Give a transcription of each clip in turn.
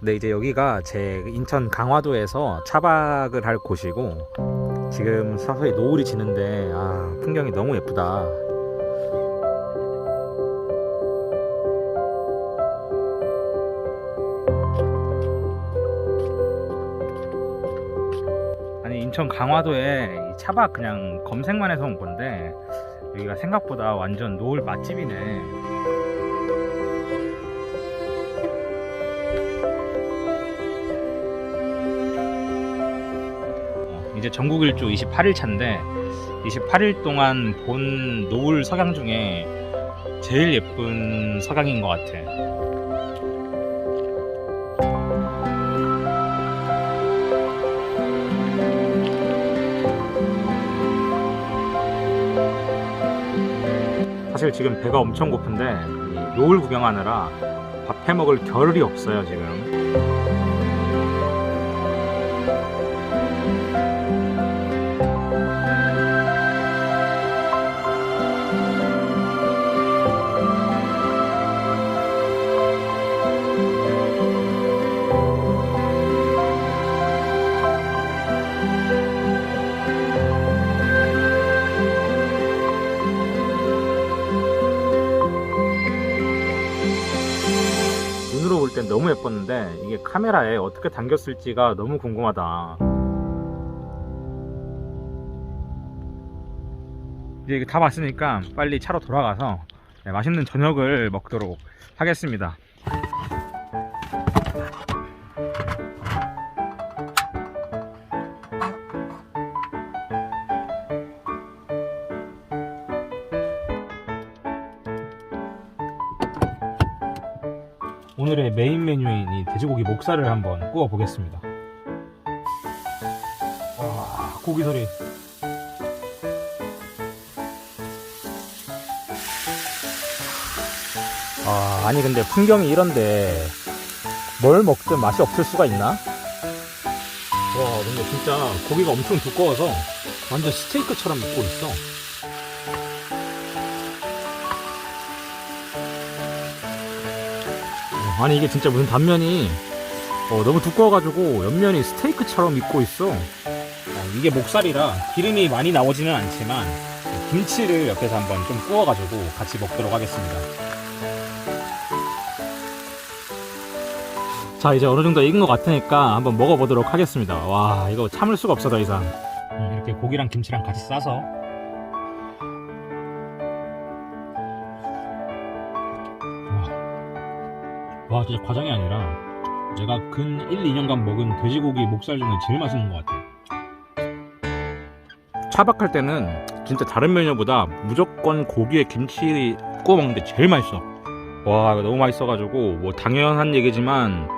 네, 이제 여기가 제 인천 강화도에서 차박을 할 곳이고 지금 서서히 노을이 지는데 아, 풍경이 너무 예쁘다. 아니 인천 강화도에 이 차박 그냥 검색만 해서 온 건데 여기가 생각보다 완전 노을 맛집이네. 이제 전국 일주 28일 차인데 28일 동안 본 노을 석양 중에 제일 예쁜 석양인 것 같아. 사실 지금 배가 엄청 고픈데 이 노을 구경하느라 밥 해 먹을 겨를이 없어요 지금. 땐 너무 예뻤는데 이게 카메라에 어떻게 담겼을지가 너무 궁금하다. 이제 이게 다 봤으니까 빨리 차로 돌아가서 네, 맛있는 저녁을 먹도록 하겠습니다. 오늘의 메인 메뉴인 이 돼지고기 목살을 한번 구워 보겠습니다. 와, 고기 소리. 아, 아니 근데 풍경이 이런데 뭘 먹든 맛이 없을 수가 있나? 와, 근데 진짜 고기가 엄청 두꺼워서 완전 스테이크처럼 익고 있어. 아니 이게 진짜 무슨 단면이 어, 너무 두꺼워가지고 옆면이 스테이크처럼 익고 있어. 어, 이게 목살이라 기름이 많이 나오지는 않지만 김치를 옆에서 한번 좀 구워가지고 같이 먹도록 하겠습니다. 자 이제 어느 정도 익은 것 같으니까 한번 먹어보도록 하겠습니다. 와 이거 참을 수가 없어 더 이상. 음, 이렇게 고기랑 김치랑 같이 싸서 와 진짜 과장이 아니라 제가 근 1, 2년간 먹은 돼지고기 목살 중에 제일 맛있는 것 같아요. 차박할 때는 진짜 다른 메뉴보다 무조건 고기에 김치 구워 먹는 게 제일 맛있어. 와 이거 너무 맛있어가지고 뭐 당연한 얘기지만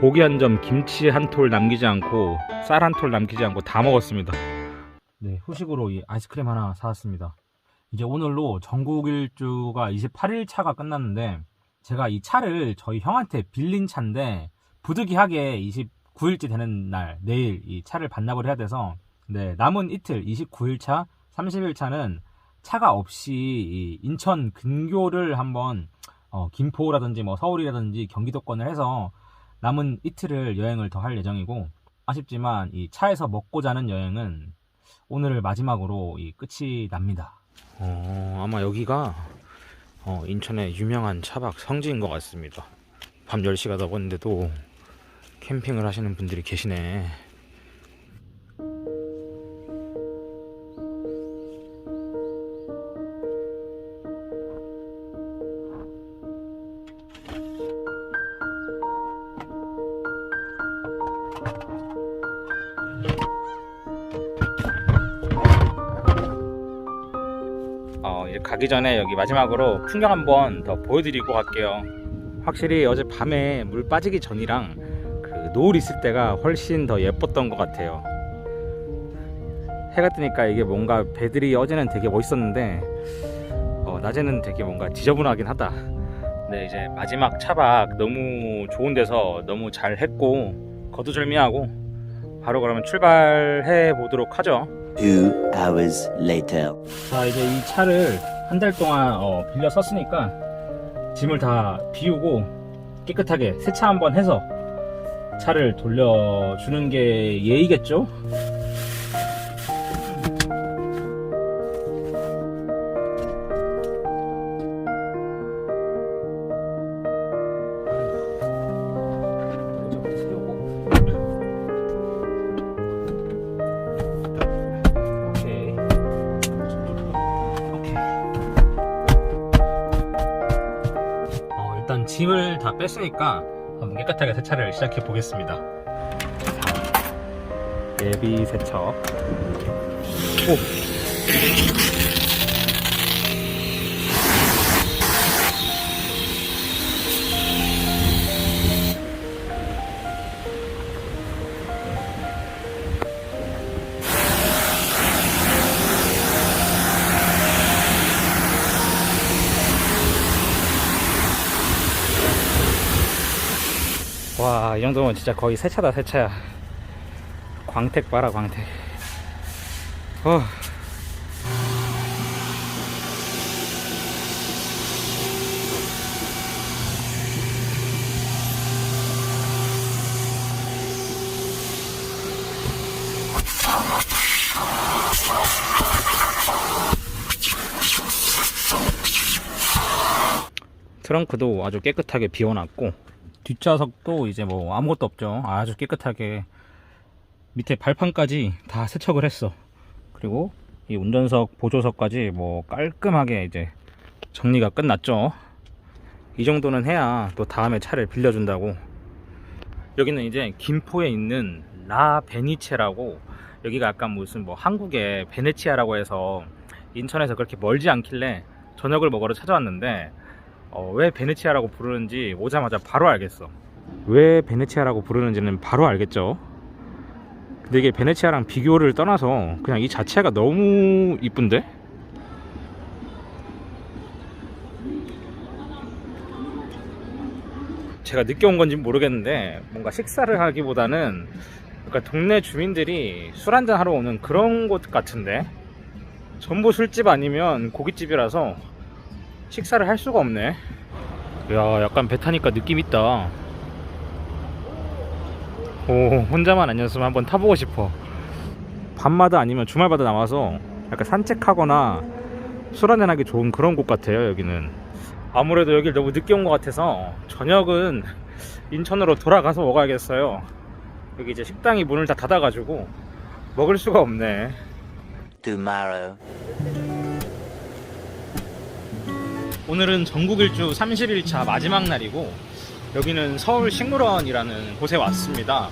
고기 한 점, 김치 한 톨 남기지 않고 쌀 한 톨 남기지 않고 다 먹었습니다. 네 후식으로 이 아이스크림 하나 사왔습니다. 이제 오늘로 전국 일주가 28일 차가 끝났는데 제가 이 차를 저희 형한테 빌린 차인데 부득이하게 29일째 되는 날 내일 이 차를 반납을 해야 돼서 네 남은 이틀 29일 차, 30일 차는 차가 없이 이 인천 근교를 한번 어, 김포라든지 뭐 서울이라든지 경기도권을 해서 남은 이틀을 여행을 더 할 예정이고 아쉽지만 이 차에서 먹고 자는 여행은 오늘 마지막으로 이 끝이 납니다. 어, 아마 여기가 어, 인천의 유명한 차박 성지인 것 같습니다. 밤 10시가 넘었는데도 캠핑을 하시는 분들이 계시네. 가기 전에 여기 마지막으로 풍경 한번 더 보여드리고 갈게요. 확실히 어제 밤에 물 빠지기 전이랑 그 노을 있을 때가 훨씬 더 예뻤던 것 같아요. 해가 뜨니까 이게 뭔가 배들이 어제는 되게 멋있었는데 어, 낮에는 되게 뭔가 지저분하긴 하다. 네 이제 마지막 차박 너무 좋은 데서 너무 잘 했고 거두절미하고 바로 그러면 출발해 보도록 하죠. Hours later. 자 이제 이 차를 한 달 동안 어, 빌려 썼으니까 짐을 다 비우고 깨끗하게 세차 한번 해서 차를 돌려주는 게 예의겠죠? 짐을 다 뺐으니까 한번 깨끗하게 세차를 시작해 보겠습니다. 예비 세척. 오. 와, 이 정도면 진짜 거의 세차다, 세차야. 광택 봐라, 광택. 어. 트렁크도 아주 깨끗하게 비워놨고 뒷좌석도 이제 뭐 아무것도 없죠. 아주 깨끗하게 밑에 발판까지 다 세척을 했어. 그리고 이 운전석 보조석까지 뭐 깔끔하게 이제 정리가 끝났죠. 이 정도는 해야 또 다음에 차를 빌려준다고. 여기는 이제 김포에 있는 라 베니체라고 여기가 약간 무슨 뭐 한국의 베네치아라고 해서 인천에서 그렇게 멀지 않길래 저녁을 먹으러 찾아왔는데 어, 왜 베네치아라고 부르는지 오자마자 바로 알겠어. 왜 베네치아라고 부르는지는 바로 알겠죠. 근데 이게 베네치아랑 비교를 떠나서 그냥 이 자체가 너무 이쁜데? 제가 늦게 온 건지 모르겠는데 뭔가 식사를 하기보다는 그러니까 동네 주민들이 술 한잔 하러 오는 그런 곳 같은데 전부 술집 아니면 고깃집이라서 식사를 할 수가 없네. 야, 약간 배 타니까 느낌 있다. 오, 혼자만 아니었으면 한번 타보고 싶어. 밤마다 아니면 주말마다 나와서 약간 산책하거나 술 한잔하기 좋은 그런 곳 같아요, 여기는. 아무래도 여길 너무 늦게 온 것 같아서 저녁은 인천으로 돌아가서 먹어야겠어요. 여기 이제 식당이 문을 다 닫아가지고 먹을 수가 없네. Tomorrow. 오늘은 전국 일주 31차 마지막 날이고 여기는 서울 식물원이라는 곳에 왔습니다.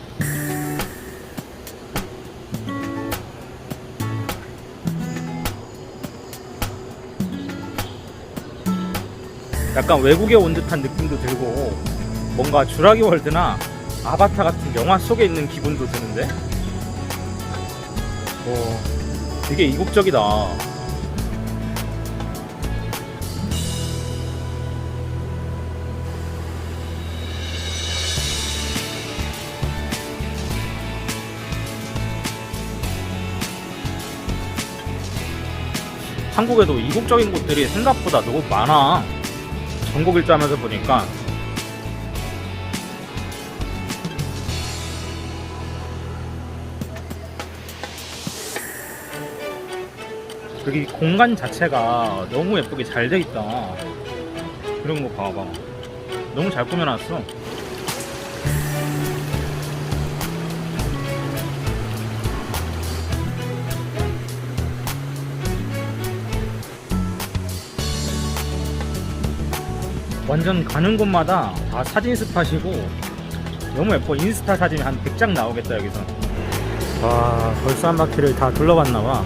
약간 외국에 온 듯한 느낌도 들고 뭔가 주라기 월드나 아바타 같은 영화 속에 있는 기분도 드는데 오, 되게 이국적이다. 한국에도 이국적인 곳들이 생각보다 너무 많아. 전국 일주 하면서 보니까. 여기 공간 자체가 너무 예쁘게 잘 돼 있다. 이런 거 봐봐. 너무 잘 꾸며놨어. 완전 가는 곳마다 다 사진 스팟이고 너무 예뻐. 인스타 사진이 한 100장 나오겠다 여기서. 와 벌써 한 바퀴를 다 둘러봤나봐.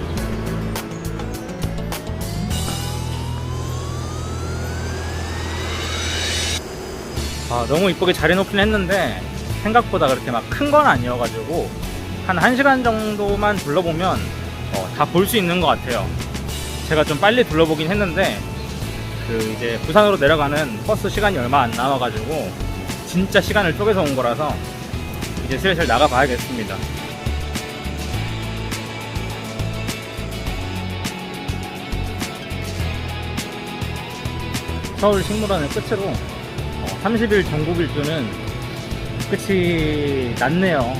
아 너무 이쁘게 잘 해놓긴 했는데 생각보다 그렇게 막 큰 건 아니어가지고 한 1시간 정도만 둘러보면 어, 다볼 수 있는 것 같아요. 제가 좀 빨리 둘러보긴 했는데 그 이제 부산으로 내려가는 버스 시간이 얼마 안 남아가지고 진짜 시간을 쪼개서 온 거라서 이제 슬슬 나가 봐야겠습니다. 서울 식물원을 끝으로 어, 30일 전국 일주는 끝이 났네요.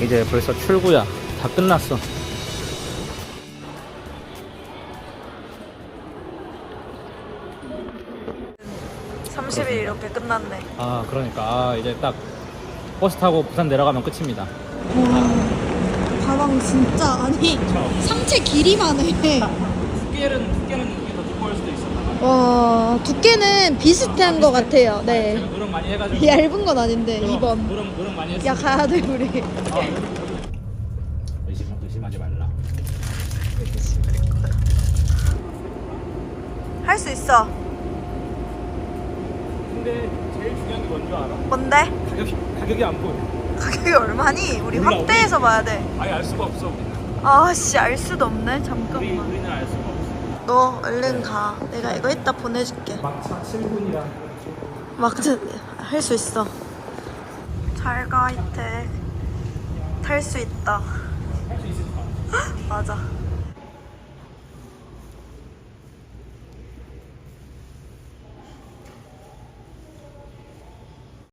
이제 벌써 출구야. 다 끝났어. 30일 이렇게 끝났네. 아, 그러니까. 아, 이제 딱 버스 타고 부산 내려가면 끝입니다. 가방 진짜 아니 상체 길이만 해. 두께는, 두께는 이게 더 두꺼울 수도 있어. 와 두께는 비슷한 것 같아요. 네. 노력 많이 해가지고. 얇은 건 아닌데 2번. 노력, 노력 많이 했어. 야 가야 돼 우리. 의심, 의심하지 말라. 할 수 있어. 근데 제일 중요한 게 뭔지 알아? 뭔데? 가격이, 가격이 안 보여. 가격이 얼마니? 우리 몰라, 확대해서 봐야 돼. 아예 알 수가 없어. 우리는. 아씨 알 수도 없네. 우리, 잠깐만. 우리는 알 수가 없어. 너 얼른 가. 내가 이거 이따 보내줄게. 막차 7분이라. 막자 할수 있어. 잘 가 이태. 탈 수 있다. 할 수 있을 것 같아. 맞아.